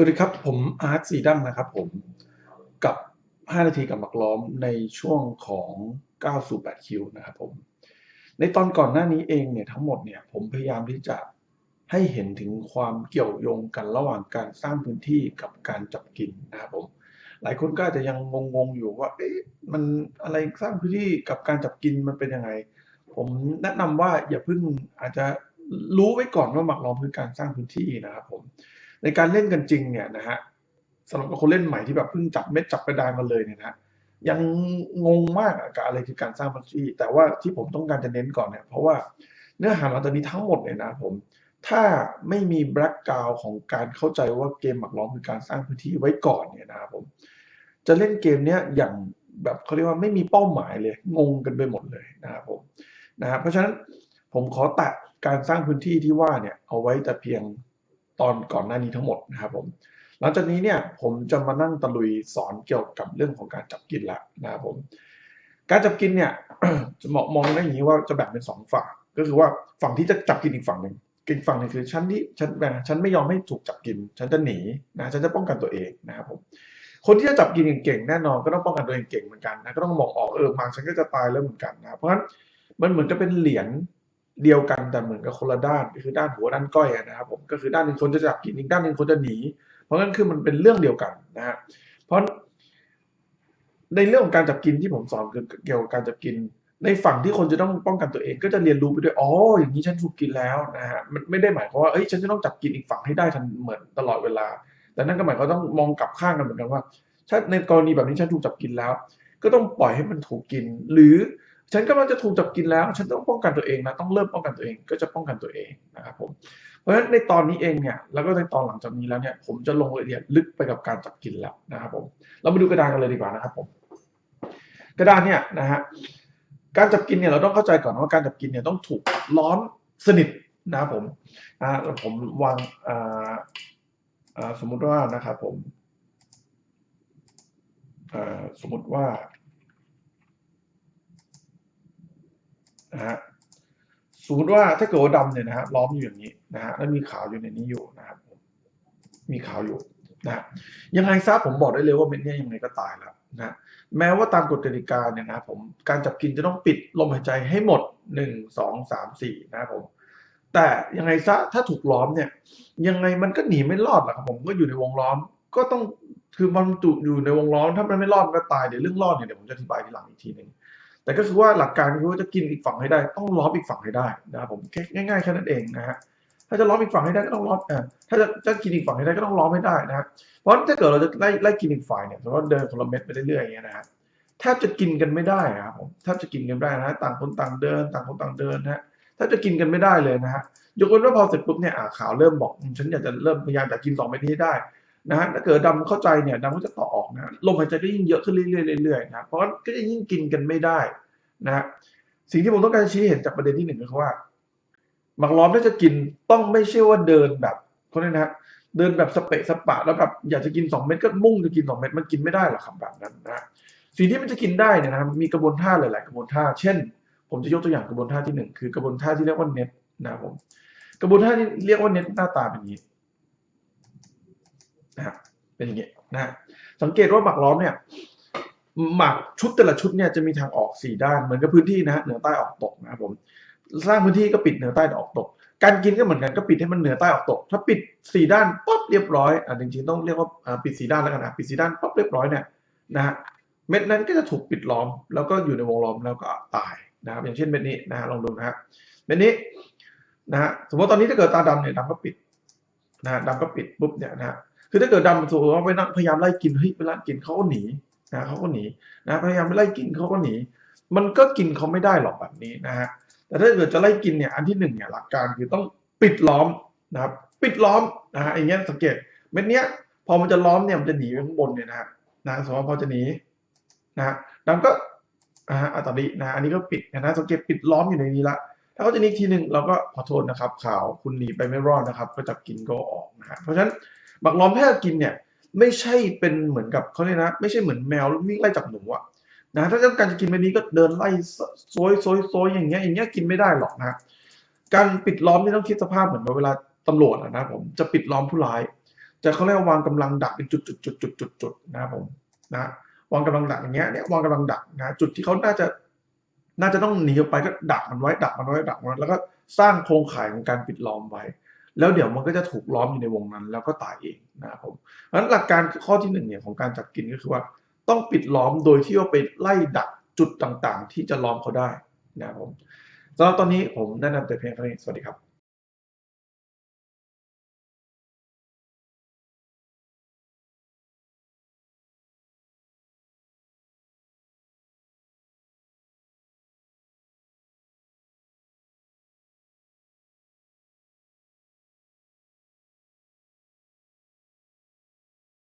สวัสดีครับ ผมอาร์ตสีดัมนะครับผมกับ 5 นาทีกับหมักล้อมในช่วงของ9สู่8คิวนะครับผม ในตอนก่อนหน้านี้เองเนี่ยทั้งหมดเนี่ยผมพยายามที่จะให้เห็นถึงความเกี่ยวโยงกันระหว่างการสร้างพื้นที่กับการจับกินนะครับผมหลายคนก็อาจจะยังงงๆอยู่ว่าเอ๊ะมันอะไรสร้างพื้นที่กับการจับกินมันเป็นยังไง ผมแนะนำว่าอย่าเพิ่งอาจจะรู้ไว้ก่อนว่าหมักล้อมคือการสร้างพื้นที่นะครับผม ในการเล่นกันจริงเนี่ยนะฮะสำหรับคนเล่นใหม่ที่แบบเพิ่งจับเม็ดจับกระดานมาเลยเนี่ยนะยังงงมากกับอะไรคือการสร้างพื้นที่แต่ว่าที่ผมต้องการจะเน้นก่อนเนี่ยเพราะว่าเนื้อหาหลังจากนี้ทั้งหมดเนี่ยนะผมถ้าไม่มีแบล็กกราวของการเข้าใจว่าเกมหมักล้อมคือการสร้างพื้นที่ไว้ก่อนเนี่ยนะครับผมจะเล่นเกมเนี้ยอย่างแบบเขาเรียกว่าไม่มีเป้าหมายเลย งงกันไปหมดเลยนะครับผมนะฮะเพราะฉะนั้นผมขอแตะการสร้างพื้นที่ที่ว่าเนี่ยเอาไว้แต่เพียง ตอนก่อนหน้านี้ทั้งหมดนะครับผมหลังจากนี้เนี่ยผมจะมานั่งตะลุยสอนเกี่ยวกับเรื่องของการจับกินละนะครับผมการจับกินเนี่ยจะมองมองได้อย่างนี้ว่าจะแบ่งเป็นสองฝั่ง ก็คือว่าฝั่งที่จะจับกินอีกฝั่งหนึ่งอีกฝั่งหนึงคือฉันที่ฉันแบ่งฉันไม่ยอมให้ถูกจับกิน ฉันจะหนีนะฉันจะป้องกันตัวเองนะครับผมคนที่จะจับกินเก่งๆแน่นอนก็ต้องป้องกันตัวเองเก่งเหมือนกันนะก็ต้องมองออกเออมาฉันก็จะตายแล้วเหมือนกันนะเพราะฉะนั้นมันเหมือนจะเป็นเหรียญ เดียวกันแต่เหมือนกับคนละด้านก็คือด้านหัวด้านก้อยนะครับผมก็คือด้านหนึ่งคนจะจับกินอีกด้านหนึ่งคนจะหนี เพราะงั้นคือมันเป็นเรื่องเดียวกันนะฮะเพราะในเรื่องของการจับกินที่ผมสอนคือเกี่ยวกับการจับกิน ในฝั่งที่คนจะต้องป้องกันตัวเอง ก็จะเรียนรู้ไปด้วยอ๋ออย่างนี้ฉันถูกกินแล้วนะฮะมันไม่ได้หมายความว่าเอ้ยฉันจะต้องจับกินอีกฝั่งให้ได้ทันเหมือนตลอดเวลา แต่นั่นก็หมายความว่าต้องมองกลับข้างกันเหมือนกันว่า ถ้าในกรณีแบบนี้ฉันถูกจับกินแล้ว ก็ต้องปล่อยให้มันถูกกิน หรือ ฉันกำลังจะถูกจับกินแล้ว ฉันต้องป้องกันตัวเองนะต้องเริ่มป้องกันตัวเองก็จะป้องกันตัวเองนะครับผมเพราะฉะนั้นในตอนนี้เองเนี่ยแล้วก็ในตอนหลังจากนี้แล้วเนี่ยผมจะลงรายละเอียดลึกไปกับการจับกินแล้วนะครับผมเรามาดูกระดานกันเลยดีกว่านะครับผมกระดานเนี่ยนะฮะการจับกินเนี่ยเราต้องเข้าใจก่อนว่าการจับกินเนี่ยต้องถูกล้อมสนิทนะครับผมอ่าผมวางอ่าอ่าสมมุติว่านะครับผมอ่าสมมุติว่า นะฮะสมมติว่าถ้าเกิดว่าดำเนี่ยนะฮะล้อมอยู่อย่างนี้นะฮะแล้วมีขาวอยู่ในนี้อยู่นะครับมีขาวอยู่นะฮะยังไงซะผมบอกได้เลยว่าเม็ดเนี้ยยังไงก็ตายแล้วนะฮะแม้ว่าตามกฎกติกาเนี่ยนะผมการจับกินจะต้องปิดลมหายใจให้หมดหนึ่งสองสามสี่นะครับผมแต่ยังไงซะถ้าถูกล้อมเนี่ยยังไงมันก็หนีไม่รอดหรอกครับผมก็อยู่ในวงล้อมก็ต้องคือมันจุอยู่ในวงล้อมถ้ามันไม่รอดมันก็ตายเดี๋ยวเรื่องรอดเนี่ยเดี๋ยวผมจะอธิบายทีหลังอีกทีหนึ่ง แต่ก็คือว่าหลักการคือว่าจะกินอีกฝั่งให้ได้ต้องล้อมอีกฝั่งให้ได้นะครับผมง่ายๆแค่นั้นเองนะฮะถ้าจะล้อมอีกฝั่งให้ได้ก็ต้องล้อมเออถ้าจะจะกินอีกฝั่งให้ได้ก็ต้องล้อมให้ได้นะฮะเพราะถ้าเกิดเราจะไล่ไล่กินอีกฝ่ายเนี่ยสมมติว่าเดินคนละเม็ดไปเรื่อยๆอย่างเงี้ยนะฮะแทบจะกินกันไม่ได้ครับผมแทบจะกินกันไม่ได้นะต่างคนต่างเดิน ต่างคนต่างเดินนะฮะแทบจะกินกันไม่ได้เลยนะฮะยกเว้นว่าพอเสร็จปุ๊บเนี่ยอ่าข่าวเริ่มบอกฉันอยากจะเริ่มพยายามจะกินสองเม็ดนี้ได้ นะฮะถ้าเกิดดำเข้าใจเนี่ยดำก็จะต่อออกนะลมหายใจก็ยิ่งเยอะขึ้นเรื่อยๆนะเพราะก็จะยิ่งกินกันไม่ได้นะฮะสิ่งที่ผมต้องการชี้เห็นจากประเด็นที่หนึ่งก็คือว่าหมักล้อมถ้าจะกินต้องไม่ใช่ว่าเดินแบบเขาเรียกนะเดินแบบสเปะสปะแล้วแบบอยากจะกินสองเม็ดก็มุ่งจะกินสองเม็ดมันกินไม่ได้หรอกครับแบบนั้นนะสิ่งที่มันจะกินได้เนี่ยนะมีกระบวนท่าหลาย ๆ กระบวนท่า เช่น ผมจะยกตัวอย่างกระบวนท่าที่หนึ่งคือกระบวนท่าที่เรียกว่าเน็ตนะผมกระบวนท่าที่เรียกว่าเน็ตหน้าตาเป็นอย่างนี้ นะฮะเป็นอย่างนี้นะฮะสังเกตว่าหมักล้อมเนี่ยหมักชุดแต่ละชุดเนี่ยจะมีทางออกสี่ด้านเหมือนกับพื้นที่นะเหนือใต้ออกตกนะครับผมสร้างพื้นที่ก็ปิดเหนือใต้ออกตก การกินก็เหมือนกันก็ปิดให้มันเหนือใต้ออกตก ถ้าปิดสี่ด้านปั๊บเรียบร้อยอ่าจริงๆต้องเรียกว่าปิดสี่ด้านแล้วกันนะปิดสี่ด้านปั๊บเรียบร้อยเนี่ยนะฮะเม็ดนั้นก็จะถูกปิดล้อม แล้วก็อยู่ในวงล้อมแล้วก็ตายนะครับ อย่างเช่นเม็ดนี้นะฮะลองดูนะฮะเม็ดนี้นะฮะสมมติตอนนี้ถ้าเกิดตาดำเนี่ยดำก็ปิดนะฮะดำก็ปิดปุ๊บเนี่ยนะฮะ คือถ้าเกิดดำสมมติว่าไปนั่งพยายามไล่กินเฮ้ยเวลากินเขาก็หนีนะเขาก็หนีนะพยายามไปไล่กินเขาก็หนี มันก็กินเขาไม่ได้หรอกแบบนี้นะฮะแต่ถ้าเกิดจะไล่กินเนี่ยอันที่หนึ่งเนี่ยหลักการคือต้องปิดล้อมนะครับปิดล้อมนะฮะอย่างเงี้ยสังเกตเม็ดเนี้ยพอมันจะล้อมเนี่ยมันจะหนีไปข้างบนเนี่ยนะฮะนะสมมติว่าพอจะหนีนะฮะดำก็อ่าอัตรินะอันนี้ก็ปิดนะสังเกตปิดล้อมอยู่ในนี้ละถ้าเขาจะหนีอีกทีหนึ่งเราก็ขอโทษนะครับข่าวคุณหนีไปไม่รอดนะครับ ก็จับกินก็ออกนะฮะเพราะฉะนั้น บักล้อมแพทย์กินเนี่ยไม่ใช่เป็นเหมือนกับเขาเนี่ยนะ ไม่ใช่เหมือนแมววิ่งไล่จับหนูอะนะถ้าต้องการจะกินแบบนี้ก็เดินไล่โซยโซยโซยอย่างเงี้ยอย่างเงี้ยกินไม่ได้หรอกนะการปิดล้อมนี่ต้องคิดสภาพเหมือนกับเวลาตำรวจอะนะผมจะปิดล้อมผู้ร้าย จะเขาเรียกวางกำลังดักเป็นจุดจุดจุดจุดจุดจุดนะผมนะวางกำลังดักอย่างเงี้ยเนี่ยวางกำลังดักนะจุดที่เขาน่าจะ น่าจะต้องหนีออกไปก็ดักมันไว้ดักมันไว้ดักมันแล้วก็สร้างโครงข่ายของการปิดล้อมไว้ แล้วเดี๋ยวมันก็จะถูกล้อมอยู่ในวงนั้น แล้วก็ตายเองนะครับผมเพราะฉะนั้นหลักการข้อที่หนึ่งเนี่ยของการจับกินก็คือว่าต้องปิดล้อมโดยที่ว่าไปไล่ดักจุดต่างๆ ที่จะล้อมเขาได้นะครับผมสำหรับตอนนี้ผมแนะนำแต่เพียงเท่านี้สวัสดีครับ